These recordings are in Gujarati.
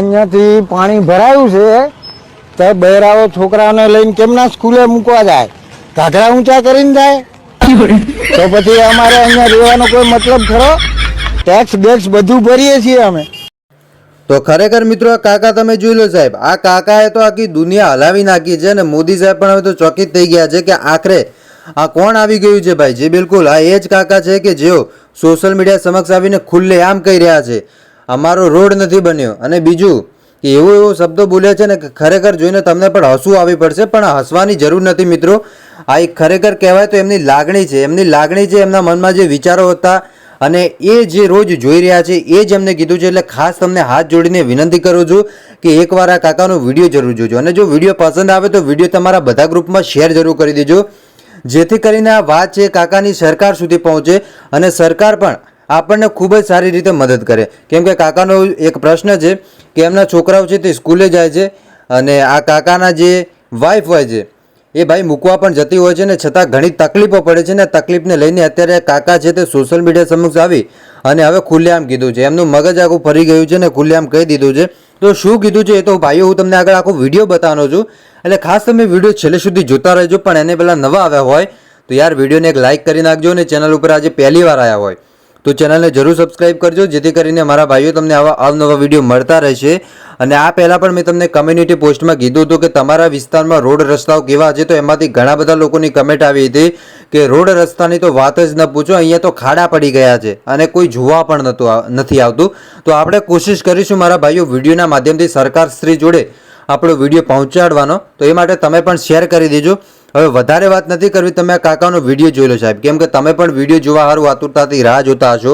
અહીંયાથી પાણી ભરાયું છે, તો બહેરાઓ છોકરાઓને લઈને કેમના સ્કૂલે મૂકવા જાય? ઘાઘરા ઊંચા કરીને જાય? તો પછી અમારે અહીંયા રહેવાનો કોઈ મતલબ ખરો? ટેક્સ બેક્સ બધું ભરીએ છીએ અમે. તો ખરેખર મિત્રો કાકા તમે જોઈ લો સાહેબ, આ કાકાએ તો આખી દુનિયા હલાવી નાખી છે અને મોદી સાહેબ પણ હવે તો ચોકિત થઈ ગયા છે કે આખરે આ કોણ આવી ગયું છે ભાઈ? જે બિલકુલ, આ એ જ કાકા છે કે જેઓ સોશિયલ મીડિયા સમક્ષ આવીને ખુલ્લે આમ કહી રહ્યા છે. અમારો રોડ નથી બન્યો. અને બીજું, કે એવો એવો શબ્દો બોલ્યા છે ને કે ખરેખર જોઈને તમને પણ હસવું આવી પડશે, પણ હસવાની જરૂર નથી મિત્રો. આ એક ખરેખર કહેવાય તો એમની લાગણી છે. એમની લાગણી છે એમના મનમાં જે વિચારો હતા અને એ જે રોજ જોઈ રહ્યા છે, એ જ એમને કીધું છે. એટલે ખાસ તમને હાથ જોડીને વિનંતી કરું છું કે એકવાર આ કાકાનો વીડિયો જરૂર જોજો. અને જો વીડિયો પસંદ આવે તો વીડિયો તમારા બધા ગ્રુપમાં શેર જરૂર કરી દેજો. જેથી કરીને આ વાત છે કાકાની સરકાર સુધી પહોંચે અને સરકાર પણ આપણને ખૂબ જ સારી રીતે મદદ કરે. કેમ કે કાકાનો એક પ્રશ્ન છે કે એમના છોકરાઓ છે તે સ્કૂલે જાય છે અને આ કાકાના જે વાઈફ હોય છે, એ ભાઈ મૂકવા પણ જતી હોય છે ને છતાં ઘણી તકલીફો પડે છે ને તકલીફને લઈને અત્યારે કાકા છે તે સોશિયલ મીડિયા સમક્ષ આવી અને હવે ખુલ્લેઆમ કીધું છે. એમનું મગજ આખું ફરી ગયું છે ને ખુલ્લેઆમ કહી દીધું છે. તો શું કીધું છે એ તો ભાઈઓ, હું તમને આગળ આખો વીડિયો બતાવવાનો છું. એટલે ખાસ તમે વીડિયો છેલ્લે સુધી જોતા રહેજો, પણ એને પહેલાં નવા આવ્યા હોય તો યાર વિડીયોને એક લાઇક કરી નાખજો અને ચેનલ ઉપર આજે પહેલી વાર આવ્યા હોય. તો ચેનલને જરૂર સબસ્ક્રાઇબ કરજો, જેથી કરીને મારા ભાઈઓ તમને આવા અવનવા વીડિયો મળતા રહેશે. અને આ પહેલાં પણ મેં તમને કમ્યુનિટી પોસ્ટમાં કીધું હતું કે તમારા વિસ્તારમાં રોડ રસ્તાઓ કેવા છે, તો એમાંથી ઘણા બધા લોકોની કમેન્ટ આવી હતી કે રોડ રસ્તાની તો વાત જ ન પૂછો, અહીંયા તો ખાડા પડી ગયા છે અને કોઈ જોવા પણ નહોતું નથી આવતું. તો આપણે કોશિશ કરીશું મારા ભાઈઓ વિડીયોના માધ્યમથી સરકારશ્રી જોડે આપણો વીડિયો પહોંચાડવાનો. તો એ માટે તમે પણ શેર કરી દેજો. હવે વધારે વાત નથી કરવી તમે આ કાકાનો વીડિયો જોઈ લો સાહેબ. કેમ કે તમે પણ વીડિયો જોવા સારું આતુરતાથી રાહ જોતા હશો.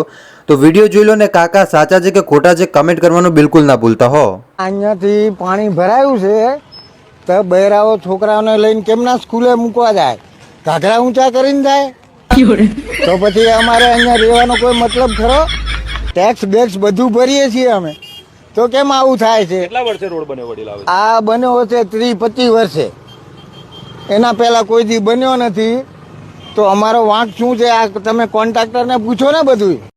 તો વીડિયો જોઈ લો ને કાકા સાચા છે કે ખોટા છે કમેન્ટ કરવાનું બિલકુલ ના ભૂલતા હો. અહીંયાથી પાણી ભરાયું છે તો બહેરાઓ છોકરાઓને લઈને કેમના સ્કૂલે મૂકવા જાય? ઘાઘરા ઊંચા કરીને જાય? તો પછી અમારે અહીંયા રહેવાનો કોઈ મતલબ ખરો? ટેક્સ બેક્સ બધું ભરીએ છીએ અમે. તો કેમ આવું થાય છે? કેટલા વર્ષે રોડ બન્યો વડીલ આ બન્યો છે ત્રીસ પચીસ વર્ષે. એના પહેલા કોઈ દી બન્યો નથી. તો અમારો વાંક શું છે? આ તમે કોન્ટ્રાક્ટરને પૂછો ને બધું